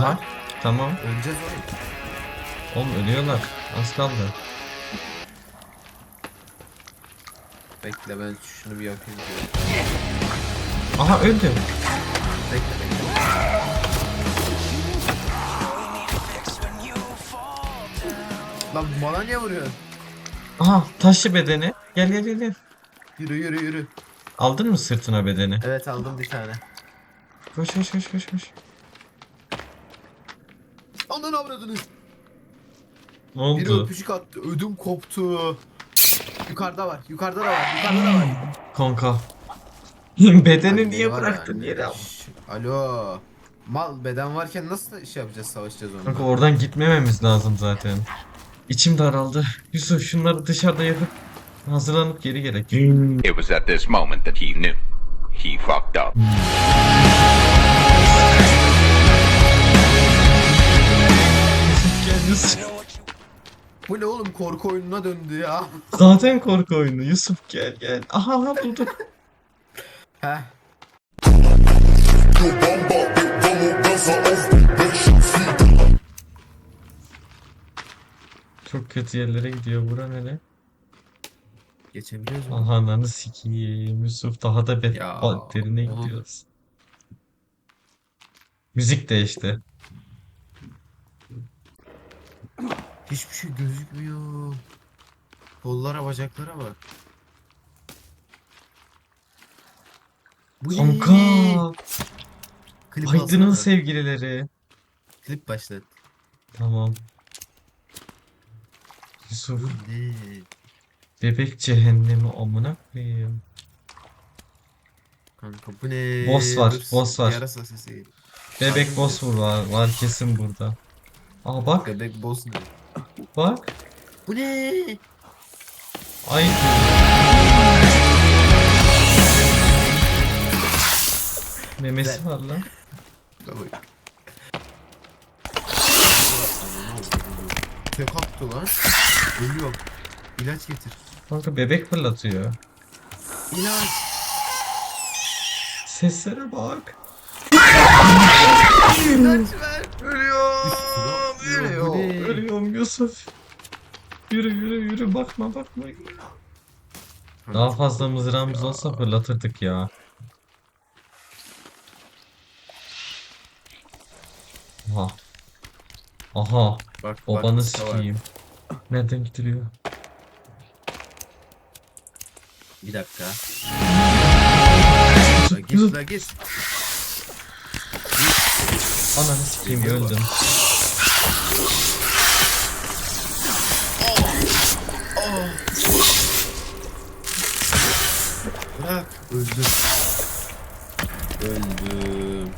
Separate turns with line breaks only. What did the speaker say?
Aha. Tamam.
Öleceğiz oğlum.
Oğlum ölüyorlar. Az kaldı.
Bekle ben şunu bir yapayım.
Aha öldü.
Bekle bekle. Lan bana niye vuruyorsun?
Aha taşı bedeni. Gel gel gel. gel.
Yürü yürü yürü.
Aldın mı sırtına bedeni?
Evet aldım bir tane.
Koş koş koş koş koş.
Ananı avradınız.
Ne
Biri
oldu?
öpücük attı. Ödüm koptu. Yukarıda var. Yukarıda da var. Yukarıda da var.
Kanka. Bedeni niye
var
bıraktın
anne.
yere?
Alo. Mal beden varken nasıl iş yapacağız savaşacağız onunla?
Kanka oradan gitmememiz lazım zaten. İçim daraldı. Yusuf şunları dışarıda yakıp hazırlanıp geri gerek.
It was at this moment that he knew. He fucked up.
Bu ne oğlum korku oyununa döndü ya.
Zaten korku oyunu. Yusuf gel gel. Aha aha bulduk.
Heh.
Çok kötü yerlere gidiyor bura nere?
Geçebiliyoruz mu?
Aha ananı sikiyim. Yusuf daha da bet derine gidiyoruz. Müzik değişti.
Hiçbir şey gözükmüyor. Kollara bacaklara bak. Bu
Kanka.
Klip
Aydın'ın
alsana.
sevgilileri.
Klip başlat.
Tamam. Yusuf.
Ne?
Bebek cehennemi amına koyayım.
Kanka bu ne?
Boss var,
Dur,
boss var.
Yarasa sesi.
Bebek boss var, var kesin burada. Aa bak,
Bebek boss ne?
Bak.
Bu ne?
Ay. Memesi var lan.
Tek attı lan. Ölüyor. İlaç getir.
Kanka bebek fırlatıyor.
İlaç.
Seslere bak.
İlaç ver.
Ölüyorum. Ölüyorum. Yusuf. Yürü yürü yürü bakma bakma. Daha fazla mızrağımız olsa fırlatırdık ya. Aha. Aha.
Bak,
Babanı
bak,
sikeyim. Nereden gidiliyor?
Bir dakika. La git la git.
Ananı sikeyim öldüm.
Bırak. Öldüm. Öldüm.